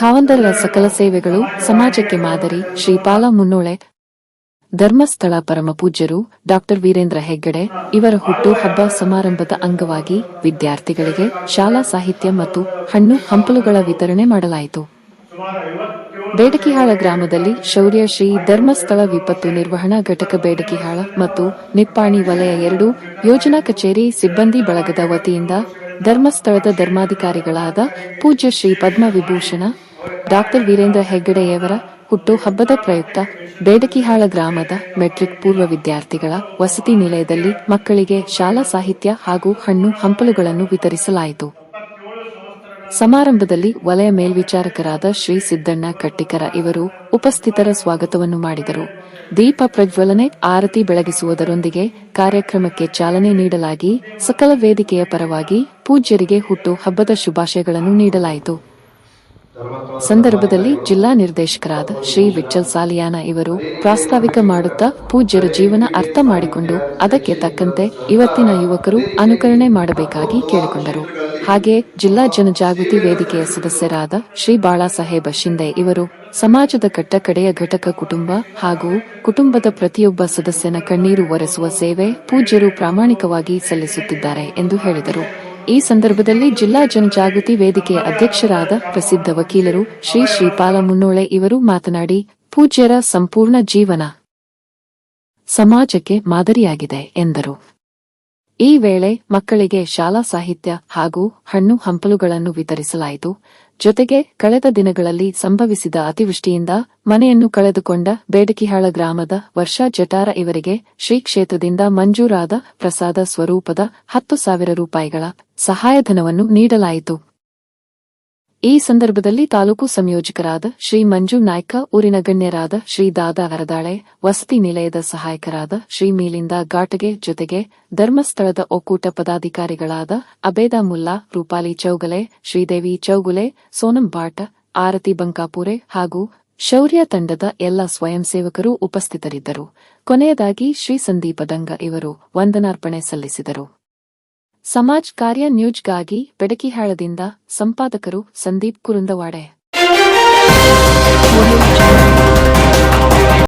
ಖಾವಂದರ ಸಕಲ ಸೇವೆಗಳು ಸಮಾಜಕ್ಕೆ ಮಾದರಿ ಶ್ರೀಪಾಲ ಮುನ್ನೋಳೆ. ಧರ್ಮಸ್ಥಳ ಪರಮ ಪೂಜ್ಯರು ಡಾಕ್ಟರ್ ವೀರೇಂದ್ರ ಹೆಗ್ಗಡೆ ಇವರ ಹುಟ್ಟು ಹಬ್ಬ ಸಮಾರಂಭದ ಅಂಗವಾಗಿ ವಿದ್ಯಾರ್ಥಿಗಳಿಗೆ ಶಾಲಾ ಸಾಹಿತ್ಯ ಮತ್ತು ಹಣ್ಣು ಹಂಪಲುಗಳ ವಿತರಣೆ ಮಾಡಲಾಯಿತು. ಬೇಡಕಿಹಾಳ ಗ್ರಾಮದಲ್ಲಿ ಶೌರ್ಯ ಶ್ರೀ ಧರ್ಮಸ್ಥಳ ವಿಪತ್ತು ನಿರ್ವಹಣಾ ಘಟಕ ಬೇಡಕಿಹಾಳ ಮತ್ತು ನಿಪ್ಪಾಣಿ ವಲಯ ಎರಡು ಯೋಜನಾ ಕಚೇರಿ ಸಿಬ್ಬಂದಿ ಬಳಗದ ವತಿಯಿಂದ ಧರ್ಮಸ್ಥಳದ ಧರ್ಮಾಧಿಕಾರಿಗಳಾದ ಪೂಜ್ಯ ಶ್ರೀ ಪದ್ಮ ವಿಭೂಷಣ ಡಾಕ್ಟರ್ ವೀರೇಂದ್ರ ಹೆಗ್ಗಡೆಯವರ ಹುಟ್ಟು ಹಬ್ಬದ ಪ್ರಯುಕ್ತ ಬೇಡಕಿಹಾಳ ಗ್ರಾಮದ ಮೆಟ್ರಿಕ್ ಪೂರ್ವ ವಿದ್ಯಾರ್ಥಿಗಳ ವಸತಿ ನಿಲಯದಲ್ಲಿ ಮಕ್ಕಳಿಗೆ ಶಾಲಾ ಸಾಹಿತ್ಯ ಹಾಗೂ ಹಣ್ಣು ಹಂಪಲುಗಳನ್ನು ವಿತರಿಸಲಾಯಿತು. ಸಮಾರಂಭದಲ್ಲಿ ವಲಯ ಮೇಲ್ವಿಚಾರಕರಾದ ಶ್ರೀ ಸಿದ್ದಣ್ಣ ಕಟ್ಟಿಕರ ಇವರು ಉಪಸ್ಥಿತರ ಸ್ವಾಗತವನ್ನು ಮಾಡಿದರು. ದೀಪ ಪ್ರಜ್ವಲನೆ, ಆರತಿ ಬೆಳಗಿಸುವುದರೊಂದಿಗೆ ಕಾರ್ಯಕ್ರಮಕ್ಕೆ ಚಾಲನೆ ನೀಡಲಾಗಿ, ಸಕಲ ವೇದಿಕೆಯ ಪರವಾಗಿ ಪೂಜ್ಯರಿಗೆ ಹುಟ್ಟು ಹಬ್ಬದ ಶುಭಾಶಯಗಳನ್ನು ನೀಡಲಾಯಿತು. ಸಂದರ್ಭದಲ್ಲಿ ಜಿಲ್ಲಾ ನಿರ್ದೇಶಕರಾದ ಶ್ರೀ ವಿಚ್ಚಲ್ ಸಾಲಿಯಾನ ಇವರು ಪ್ರಾಸ್ತಾವಿಕ ಮಾಡುತ್ತಾ ಪೂಜ್ಯರ ಜೀವನ ಅರ್ಥ ಮಾಡಿಕೊಂಡು ಅದಕ್ಕೆ ತಕ್ಕಂತೆ ಇವತ್ತಿನ ಯುವಕರು ಅನುಕರಣೆ ಮಾಡಬೇಕಾಗಿ ಕೇಳಿಕೊಂಡರು. ಹಾಗೆ ಜಿಲ್ಲಾ ಜನಜಾಗೃತಿ ವೇದಿಕೆಯ ಸದಸ್ಯರಾದ ಶ್ರೀ ಬಾಳಾಸಾಹೇಬ ಶಿಂದೆ ಇವರು ಸಮಾಜದ ಕಟ್ಟಕಡೆಯ ಘಟಕ ಕುಟುಂಬ ಹಾಗೂ ಕುಟುಂಬದ ಪ್ರತಿಯೊಬ್ಬ ಸದಸ್ಯನ ಕಣ್ಣೀರು ಒರೆಸುವ ಸೇವೆ ಪೂಜ್ಯರು ಪ್ರಾಮಾಣಿಕವಾಗಿ ಸಲ್ಲಿಸುತ್ತಿದ್ದಾರೆ ಎಂದು ಹೇಳಿದರು. ಈ ಸಂದರ್ಭದಲ್ಲಿ ಜಿಲ್ಲಾ ಜನಜಾಗೃತಿ ವೇದಿಕೆಯ ಅಧ್ಯಕ್ಷರಾದ ಪ್ರಸಿದ್ಧ ವಕೀಲರು ಶ್ರೀ ಶ್ರೀಪಾಲ ಮುನ್ನೋಳೆ ಇವರು ಮಾತನಾಡಿ, ಪೂಜ್ಯರ ಸಂಪೂರ್ಣ ಜೀವನ ಸಮಾಜಕ್ಕೆ ಮಾದರಿಯಾಗಿದೆ ಎಂದರು. ಈ ವೇಳೆ ಮಕ್ಕಳಿಗೆ ಶಾಲಾ ಸಾಹಿತ್ಯ ಹಾಗೂ ಹಣ್ಣು ಹಂಪಲುಗಳನ್ನು ವಿತರಿಸಲಾಯಿತು. ಜೊತೆಗೆ ಕಳೆದ ದಿನಗಳಲ್ಲಿ ಸಂಭವಿಸಿದ ಅತಿವೃಷ್ಟಿಯಿಂದ ಮನೆಯನ್ನು ಕಳೆದುಕೊಂಡ ಬೇಡಕಿಹಾಳ ಗ್ರಾಮದ ವರ್ಷಾ ಜಟಾರ ಇವರಿಗೆ ಶ್ರೀ ಕ್ಷೇತ್ರದಿಂದ ಮಂಜೂರಾದ ಪ್ರಸಾದ ಸ್ವರೂಪದ ಹತ್ತು ಸಾವಿರ ರೂಪಾಯಿಗಳ ಸಹಾಯಧನವನ್ನು ನೀಡಲಾಯಿತು. ಈ ಸಂದರ್ಭದಲ್ಲಿ ತಾಲೂಕು ಸಂಯೋಜಕರಾದ ಶ್ರೀ ಮಂಜು ನಾಯ್ಕ, ಊರಿನ ಗಣ್ಯರಾದ ಶ್ರೀ ದಾದಾ ಹರದಾಳೆ ವಸತಿ ನಿಲಯದ ಸಹಾಯಕರಾದ ಶ್ರೀ ಮೀಲಿಂದ ಘಾಟಗೆ ಜೊತೆಗೆ ಧರ್ಮಸ್ಥಳದ ಒಕ್ಕೂಟ ಪದಾಧಿಕಾರಿಗಳಾದ ಅಬೇದ ಮುಲ್ಲಾ, ರೂಪಾಲಿ ಚೌಗಲೆ, ಶ್ರೀದೇವಿ ಚೌಗುಲೆ, ಸೋನಂ ಬಾಟ, ಆರತಿ ಬಂಕಾಪುರೆ ಹಾಗೂ ಶೌರ್ಯ ತಂಡದ ಎಲ್ಲ ಸ್ವಯಂ ಸೇವಕರು ಉಪಸ್ಥಿತರಿದ್ದರು. ಕೊನೆಯದಾಗಿ ಶ್ರೀ ಸಂದೀಪ ದಂಗ ಇವರು ವಂದನಾರ್ಪಣೆ ಸಲ್ಲಿಸಿದರು. ಸಮಾಜ್ ಕಾರ್ಯ ನ್ಯೂಜ್ಗಾಗಿ ಬೆಡಕಿಹಾಳದಿಂದ ಸಂಪಾದಕರು ಸಂದೀಪ್ ಕುರುಂದವಾಡೆ.